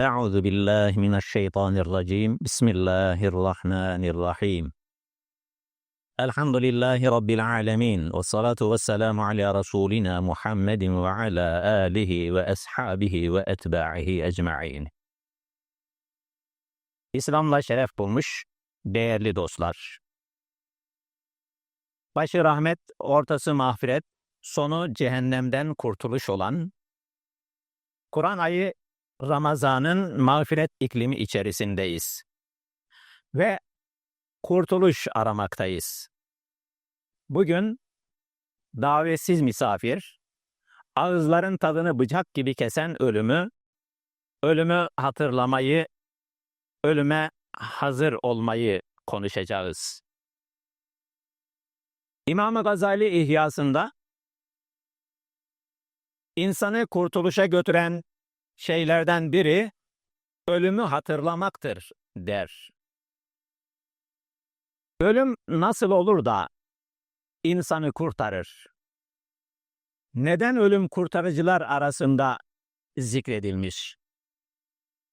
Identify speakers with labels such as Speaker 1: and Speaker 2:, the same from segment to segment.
Speaker 1: أعوذ بالله من الشيطان الرجيم. بسم الله الرحمن الرحيم. الحمد لله رب العالمين والصلاة والسلام على رسولنا محمد وعلى آله وأصحابه وأتباعه أجمعين. İslam'la şeref bulmuş değerli dostlar. Başı rahmet, ortası mağfiret, sonu cehennemden kurtuluş olan, Kur'an ayı Ramazan'ın mağfiret iklimi içerisindeyiz. Ve kurtuluş aramaktayız. Bugün davetsiz misafir, ağızların tadını bıçak gibi kesen ölümü, ölümü hatırlamayı, ölüme hazır olmayı konuşacağız. İmam-ı Gazali İhyasında insanı kurtuluşa götüren şeylerden biri ölümü hatırlamaktır der. Ölüm nasıl olur da insanı kurtarır? Neden ölüm kurtarıcılar arasında zikredilmiş?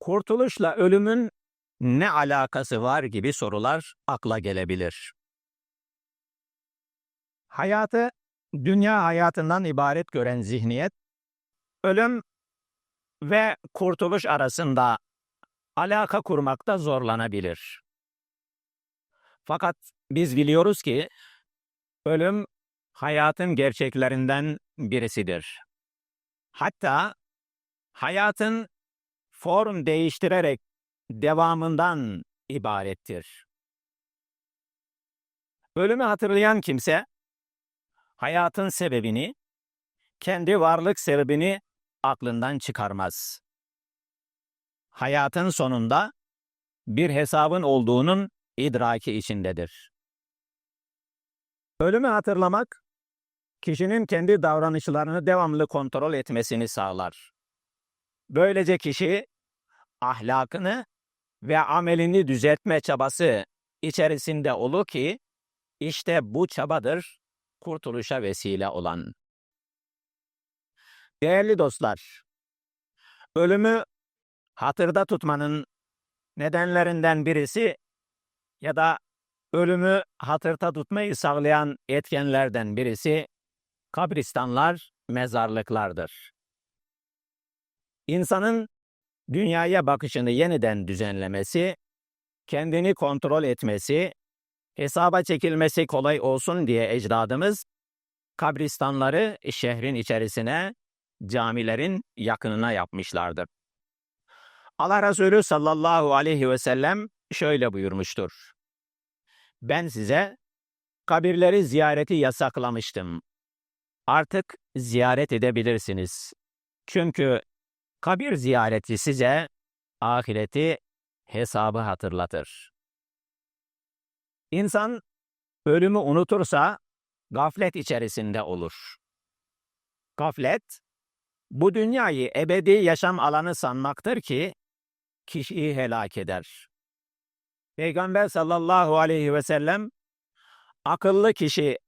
Speaker 1: Kurtuluşla ölümün ne alakası var gibi sorular akla gelebilir. Hayatı dünya hayatından ibaret gören zihniyet, ölüm ve kurtuluş arasında alaka kurmakta zorlanabilir. Fakat biz biliyoruz ki ölüm hayatın gerçeklerinden birisidir. Hatta hayatın form değiştirerek devamından ibarettir. Ölümü hatırlayan kimse hayatın sebebini, kendi varlık sebebini aklından çıkarmaz. Hayatın sonunda bir hesabın olduğunun idraki içindedir. Ölümü hatırlamak, kişinin kendi davranışlarını devamlı kontrol etmesini sağlar. Böylece kişi ahlakını ve amelini düzeltme çabası içerisinde olur ki, işte bu çabadır kurtuluşa vesile olan. Değerli dostlar, ölümü hatırda tutmanın nedenlerinden birisi ya da ölümü hatırda tutmayı sağlayan etkenlerden birisi kabristanlar, mezarlıklardır. İnsanın dünyaya bakışını yeniden düzenlemesi, kendini kontrol etmesi, hesaba çekilmesi kolay olsun diye ecdadımız kabristanları şehrin içerisine camilerin yakınına yapmışlardır. Allah Resulü sallallahu aleyhi ve sellem şöyle buyurmuştur. Ben size kabirleri ziyareti yasaklamıştım. Artık ziyaret edebilirsiniz. Çünkü kabir ziyareti size ahireti hesabı hatırlatır. İnsan ölümü unutursa gaflet içerisinde olur. Gaflet, bu dünyayı ebedi yaşam alanı sanmaktır ki kişiyi helak eder. Peygamber sallallahu aleyhi ve sellem akıllı kişi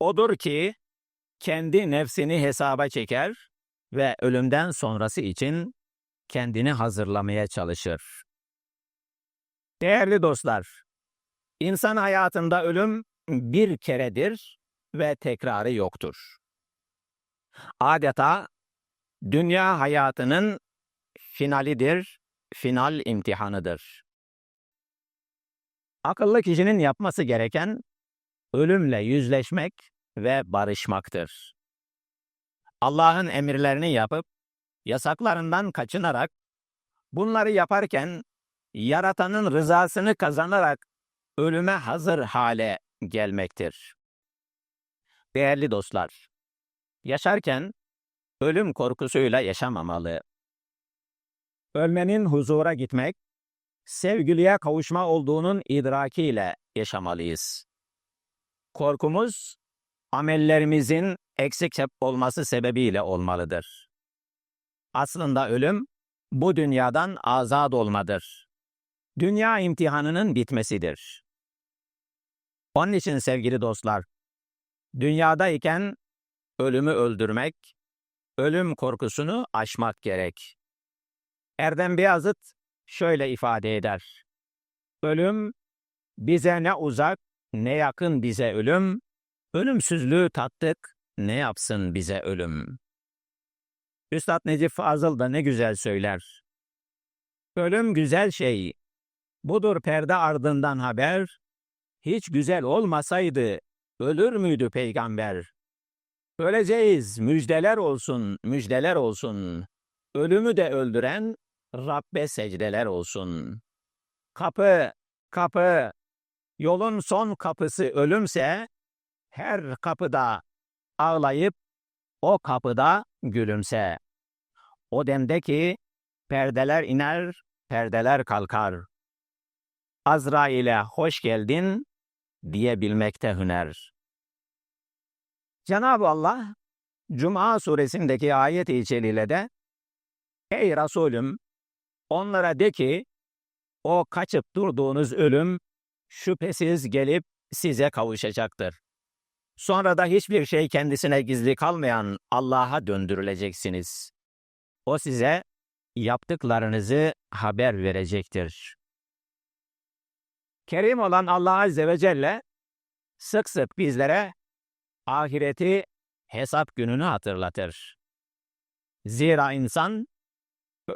Speaker 1: odur ki kendi nefsini hesaba çeker ve ölümden sonrası için kendini hazırlamaya çalışır. Değerli dostlar, insan hayatında ölüm bir keredir ve tekrarı yoktur. Adeta dünya hayatının finalidir, final imtihanıdır. Akıllı kişinin yapması gereken ölümle yüzleşmek ve barışmaktır. Allah'ın emirlerini yapıp yasaklarından kaçınarak bunları yaparken yaratanın rızasını kazanarak ölüme hazır hale gelmektir. Değerli dostlar, yaşarken ölüm korkusuyla yaşamamalı. Ölmenin huzura gitmek, sevgiliye kavuşma olduğunun idrakiyle yaşamalıyız. Korkumuz, amellerimizin eksik olması sebebiyle olmalıdır. Aslında ölüm, bu dünyadan azad olmadır. Dünya imtihanının bitmesidir. Onun için sevgili dostlar, dünyadayken ölümü öldürmek, ölüm korkusunu aşmak gerek. Erdem Beyazıt şöyle ifade eder. Ölüm bize ne uzak ne yakın bize ölüm, ölümsüzlüğü tattık ne yapsın bize ölüm. Üstad Necip Fazıl da ne güzel söyler. Ölüm güzel şey, budur perde ardından haber, hiç güzel olmasaydı ölür müydü peygamber? Öleceğiz, müjdeler olsun, müjdeler olsun. Ölümü de öldüren Rabbe secdeler olsun. Kapı, kapı, yolun son kapısı ölümse, her kapıda ağlayıp o kapıda gülümse. O demdeki perdeler iner, perdeler kalkar. Azrail'e hoş geldin diyebilmekte hüner. Cenab-ı Allah Cuma suresindeki ayet-i celilede Ey Resulüm onlara de ki o kaçıp durduğunuz ölüm şüphesiz gelip size kavuşacaktır. Sonra da hiçbir şey kendisine gizli kalmayan Allah'a döndürüleceksiniz. O size yaptıklarınızı haber verecektir. Kerim olan Allah Azze ve Celle sık sık bizlere ahireti hesap gününü hatırlatır. Zira insan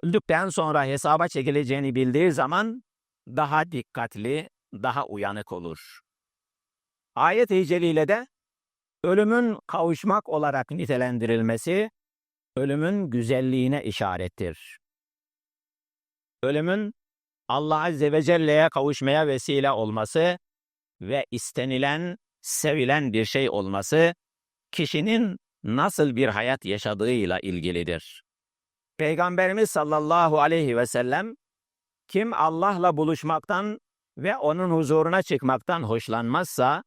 Speaker 1: öldükten sonra hesaba çekileceğini bildiği zaman daha dikkatli, daha uyanık olur. Ayet-i Celile'de ölümün kavuşmak olarak nitelendirilmesi, ölümün güzelliğine işarettir. Ölümün Allah Azze ve Celle'ye kavuşmaya vesile olması ve istenilen, sevilen bir şey olması, kişinin nasıl bir hayat yaşadığıyla ilgilidir. Peygamberimiz sallallahu aleyhi ve sellem, kim Allah'la buluşmaktan ve onun huzuruna çıkmaktan hoşlanmazsa,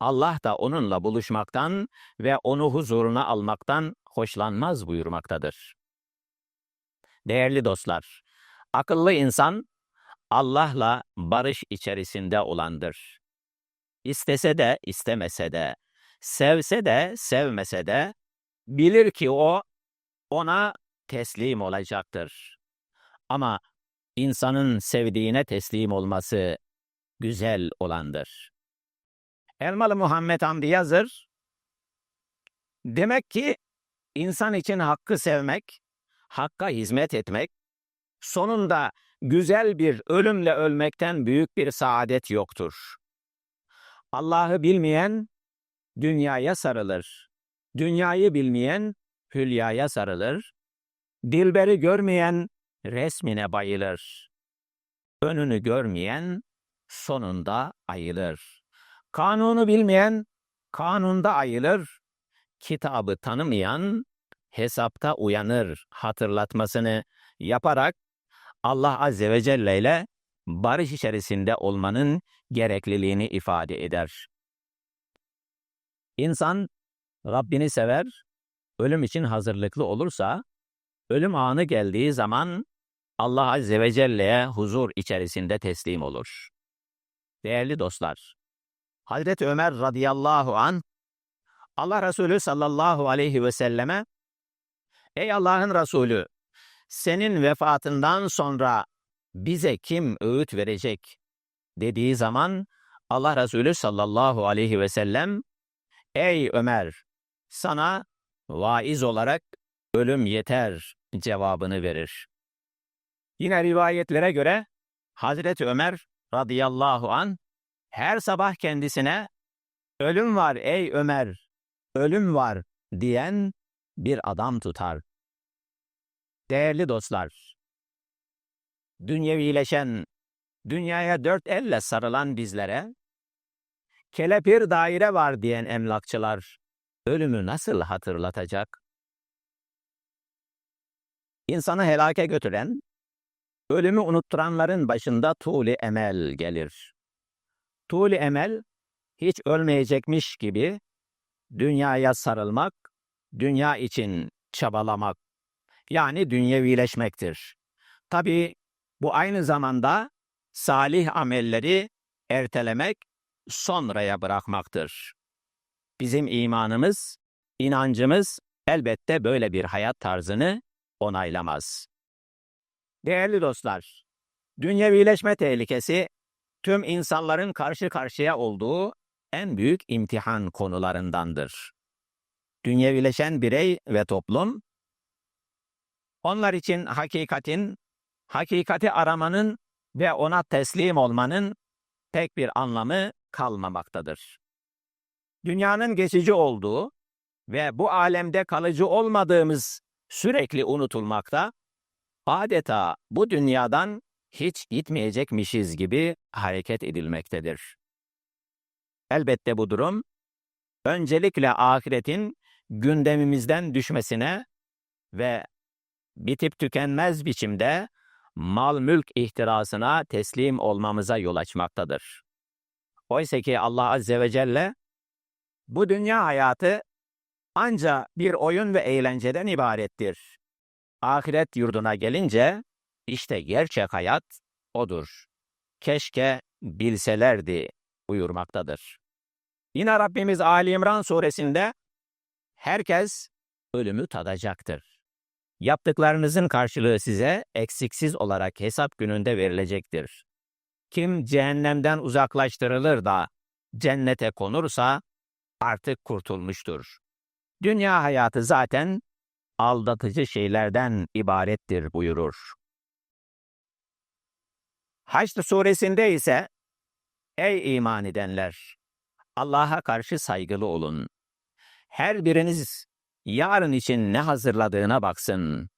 Speaker 1: Allah da onunla buluşmaktan ve onu huzuruna almaktan hoşlanmaz buyurmaktadır. Değerli dostlar, akıllı insan Allah'la barış içerisinde olandır. İstese de istemese de, sevse de sevmese de bilir ki o ona teslim olacaktır. Ama insanın sevdiğine teslim olması güzel olandır. Elmalı Muhammed Hamdi yazır. Demek ki insan için hakkı sevmek, hakka hizmet etmek, sonunda güzel bir ölümle ölmekten büyük bir saadet yoktur. Allah'ı bilmeyen dünyaya sarılır. Dünyayı bilmeyen hülyaya sarılır. Dilberi görmeyen resmine bayılır. Önünü görmeyen sonunda ayılır. Kanunu bilmeyen kanunda ayılır. Kitabı tanımayan hesapta uyanır hatırlatmasını yaparak Allah Azze ve Celle ile barış içerisinde olmanın gerekliliğini ifade eder. İnsan Rabbini sever, ölüm için hazırlıklı olursa, ölüm anı geldiği zaman Allah Azze ve Celle'ye huzur içerisinde teslim olur. Değerli dostlar, Hazreti Ömer radıyallahu an Allah Resulü sallallahu aleyhi ve selleme Ey Allah'ın Resulü senin vefatından sonra bize kim öğüt verecek dediği zaman Allah Resulü sallallahu aleyhi ve sellem Ey Ömer sana vaiz olarak ölüm yeter cevabını verir. Yine rivayetlere göre Hazreti Ömer radıyallahu an her sabah kendisine ölüm var ey Ömer, ölüm var diyen bir adam tutar. Değerli dostlar, dünyevileşen, dünyaya dört elle sarılan bizlere, kelepir daire var diyen emlakçılar, ölümü nasıl hatırlatacak? İnsanı helake götüren, ölümü unutturanların başında tuğli emel gelir. Tuğli emel, hiç ölmeyecekmiş gibi dünyaya sarılmak, dünya için çabalamak, yani dünyevileşmektir. Tabi bu aynı zamanda salih amelleri ertelemek, sonraya bırakmaktır. Bizim imanımız inancımız elbette böyle bir hayat tarzını onaylamaz. Değerli dostlar, dünyevileşme tehlikesi tüm insanların karşı karşıya olduğu en büyük imtihan konularındandır. Dünyevileşen birey ve toplum, onlar için hakikatin, hakikati aramanın ve ona teslim olmanın pek bir anlamı kalmamaktadır. Dünyanın geçici olduğu ve bu alemde kalıcı olmadığımız sürekli unutulmakta, adeta bu dünyadan hiç gitmeyecekmişiz gibi hareket edilmektedir. Elbette bu durum, öncelikle ahiretin gündemimizden düşmesine ve bitip tükenmez biçimde mal mülk ihtirasına teslim olmamıza yol açmaktadır. Oysa ki Allah Azze ve Celle bu dünya hayatı anca bir oyun ve eğlenceden ibarettir. Ahiret yurduna gelince işte gerçek hayat odur. Keşke bilselerdi buyurmaktadır. Yine Rabbimiz Ali İmran suresinde herkes ölümü tadacaktır. Yaptıklarınızın karşılığı size eksiksiz olarak hesap gününde verilecektir. Kim cehennemden uzaklaştırılır da cennete konursa artık kurtulmuştur. Dünya hayatı zaten aldatıcı şeylerden ibarettir buyurur. Haçlı suresinde ise Ey iman edenler! Allah'a karşı saygılı olun. Her biriniz yarın için ne hazırladığına baksın.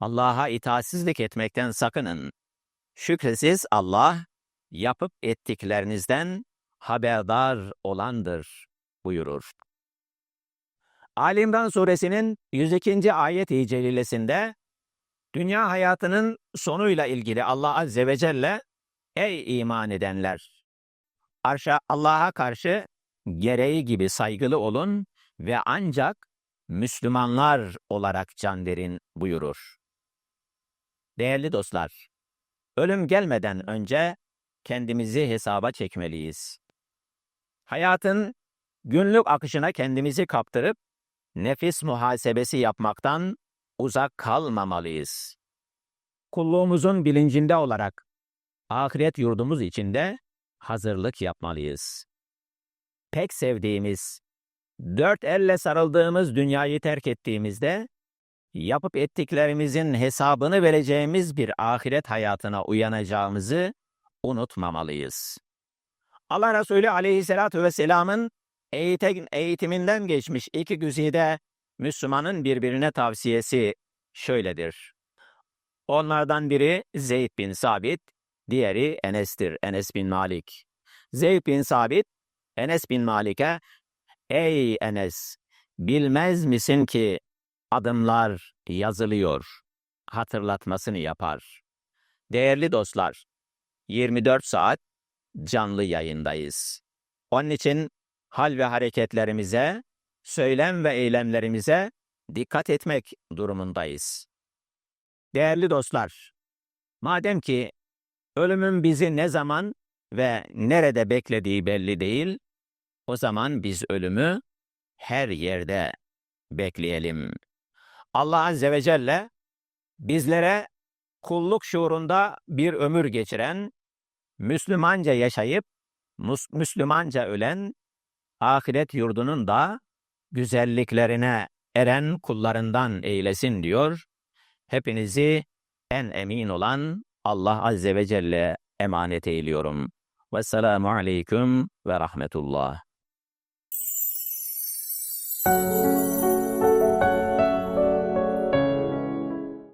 Speaker 1: Allah'a itaatsizlik etmekten sakının. Şükresiz Allah, yapıp ettiklerinizden haberdar olandır buyurur. Alimran suresinin 102. ayet-i celilesinde dünya hayatının sonuyla ilgili Allah azze ve celle ey iman edenler arşa Allah'a karşı gereği gibi saygılı olun ve ancak Müslümanlar olarak can verin buyurur. Değerli dostlar, ölüm gelmeden önce kendimizi hesaba çekmeliyiz. Hayatın günlük akışına kendimizi kaptırıp nefis muhasebesi yapmaktan uzak kalmamalıyız. Kulluğumuzun bilincinde olarak ahiret yurdumuz içinde hazırlık yapmalıyız. Pek sevdiğimiz, dört elle sarıldığımız dünyayı terk ettiğimizde, yapıp ettiklerimizin hesabını vereceğimiz bir ahiret hayatına uyanacağımızı unutmamalıyız. Allah Resulü aleyhissalatü vesselamın eğitim, eğitiminden geçmiş iki güzide Müslümanın birbirine tavsiyesi şöyledir. Onlardan biri Zeyd bin Sabit, diğeri Enes'tir, Enes bin Malik. Zeyd bin Sabit, Enes bin Malik'e, Ey Enes, bilmez misin ki adımlar yazılıyor, hatırlatmasını yapar. Değerli dostlar, 24 saat canlı yayındayız. Onun için hal ve hareketlerimize, söylem ve eylemlerimize dikkat etmek durumundayız. Değerli dostlar, madem ki ölümün bizi ne zaman ve nerede beklediği belli değil, o zaman biz ölümü her yerde bekleyelim. Allah Azze ve Celle bizlere kulluk şuurunda bir ömür geçiren, Müslümanca yaşayıp Müslümanca ölen ahiret yurdunun da güzelliklerine eren kullarından eylesin diyor. Hepinizi en emin olan Allah Azze ve Celle emanet eyliyorum. Vesselamu aleyküm ve rahmetullah.